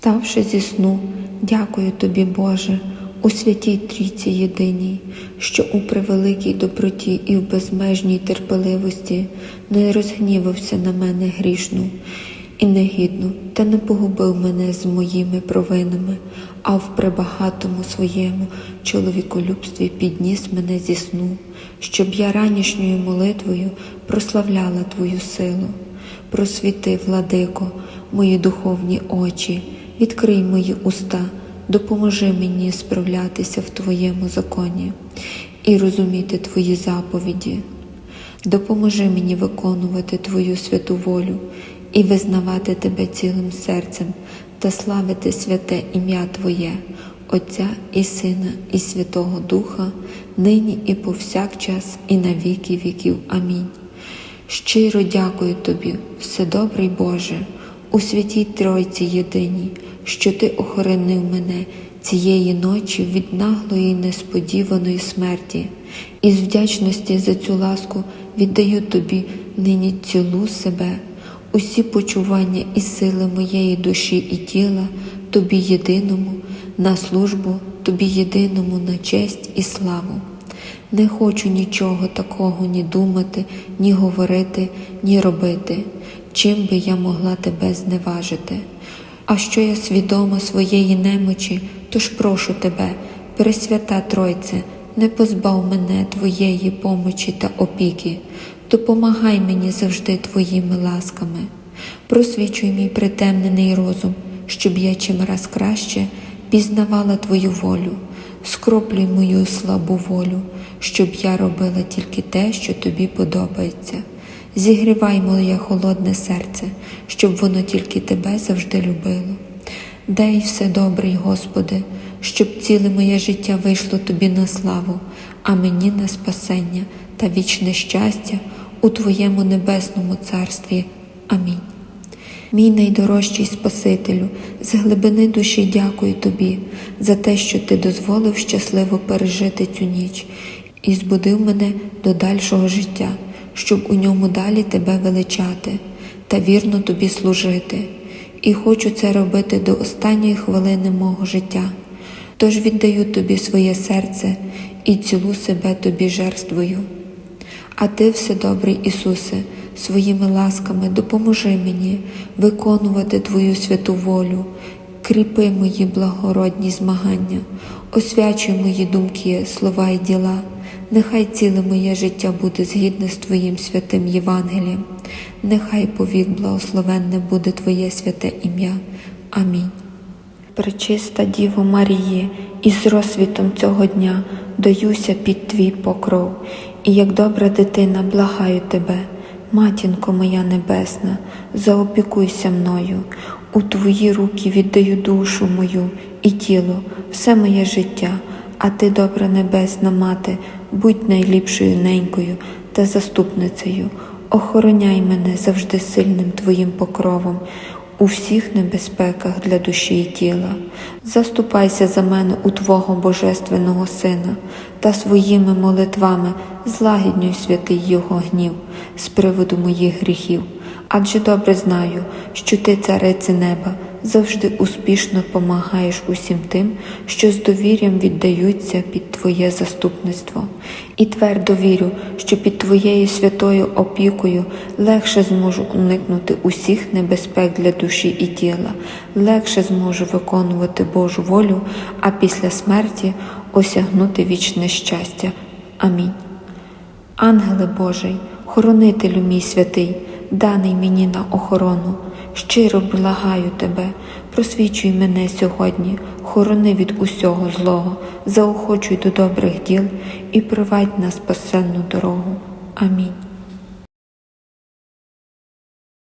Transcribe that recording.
Вставши зі сну, дякую тобі, Боже, у святій трійці єдиній, що у превеликій доброті і в безмежній терпеливості не розгнівався на мене грішну і негідну, та не погубив мене з моїми провинами, а в пребагатому своєму чоловіколюбстві підніс мене зі сну, щоб я ранішньою молитвою прославляла Твою силу. Просвіти, владико, мої духовні очі, відкрий мої уста, допоможи мені справлятися в Твоєму законі і розуміти Твої заповіді. Допоможи мені виконувати Твою святу волю і визнавати Тебе цілим серцем та славити святе ім'я Твоє, Отця і Сина, і Святого Духа, нині і повсякчас, і на віки віків. Амінь. Щиро дякую Тобі, Вседобрий Боже, у святій Тройці єдиній, що Ти охоронив мене цієї ночі від наглої несподіваної смерті, і з вдячності за цю ласку віддаю Тобі нині цілу себе, усі почування і сили моєї душі і тіла, Тобі єдиному, на службу, Тобі єдиному на честь і славу. Не хочу нічого такого ні думати, ні говорити, ні робити, чим би я могла тебе зневажити. А що я свідома своєї немочі, тож прошу тебе, Пресвята Тройце, не позбав мене Твоєї помочі та опіки, допомагай мені завжди Твоїми ласками, просвічуй мій притемнений розум, щоб я чимраз краще пізнавала Твою волю, скроплюй мою слабу волю, щоб я робила тільки те, що тобі подобається. Зігрівай моє холодне серце, щоб воно тільки тебе завжди любило. Дай все добрий, Господи, щоб ціле моє життя вийшло тобі на славу, а мені на спасення та вічне щастя у Твоєму небесному царстві. Амінь. Мій найдорожчий Спасителю, з глибини душі дякую Тобі за те, що Ти дозволив щасливо пережити цю ніч і збудив мене до дальшого життя, щоб у ньому далі Тебе величати та вірно Тобі служити. І хочу це робити до останньої хвилини мого життя. Тож віддаю Тобі своє серце і цілу себе Тобі жертвою. А Ти, Вседобрий Ісусе, своїми ласками допоможи мені виконувати Твою святу волю, кріпи мої благородні змагання, освячуй мої думки, слова і діла. Нехай ціле моє життя буде згідне з Твоїм святим Євангелієм, нехай повік благословенне буде Твоє святе ім'я. Амінь. Пречиста Діво Марії, із розсвітом цього дня даюся під Твій покров, і як добра дитина благаю Тебе, матінко моя небесна, заопікуйся мною, у Твої руки віддаю душу мою і тіло, все моє життя, а Ти, добра небесна мати, будь найліпшою ненькою та заступницею, охороняй мене завжди сильним Твоїм покровом у всіх небезпеках для душі і тіла. Заступайся за мене у Твого Божественного Сина та своїми молитвами злагіднюй святий Його гнів з приводу моїх гріхів. Адже добре знаю, що ти, цариці неба, завжди успішно помагаєш усім тим, що з довір'ям віддаються під Твоє заступництво, і твердо вірю, що під Твоєю святою опікою легше зможу уникнути усіх небезпек для душі і тіла, легше зможу виконувати Божу волю, а після смерті осягнути вічне щастя. Амінь. Ангеле Божий, хоронителю мій святий, даний мені на охорону, щиро благаю тебе, просвічуй мене сьогодні, хорони від усього злого, заохочуй до добрих діл і провадь на спасенну дорогу. Амінь.